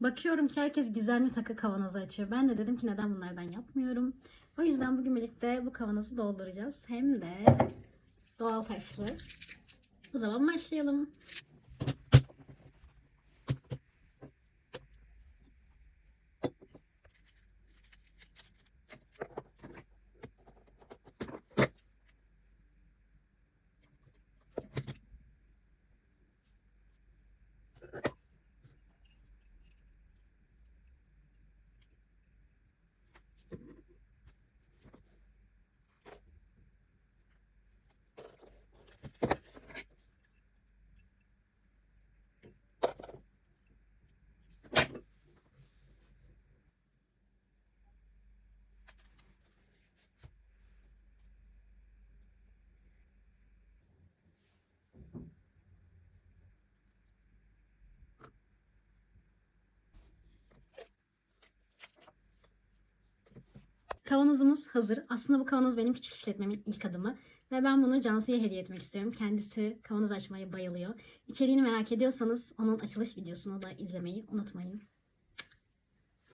Bakıyorum ki herkes gizemli takı kavanozu açıyor. Ben de dedim ki neden bunlardan yapmıyorum. O yüzden bugün birlikte bu kavanozu dolduracağız. Hem de doğal taşlı. O zaman başlayalım. Kavanozumuz hazır. Aslında bu kavanoz benim küçük işletmemin ilk adımı. Ve ben bunu Cansu'ya hediye etmek istiyorum. Kendisi kavanoz açmayı bayılıyor. İçeriğini merak ediyorsanız onun açılış videosunu da izlemeyi unutmayın.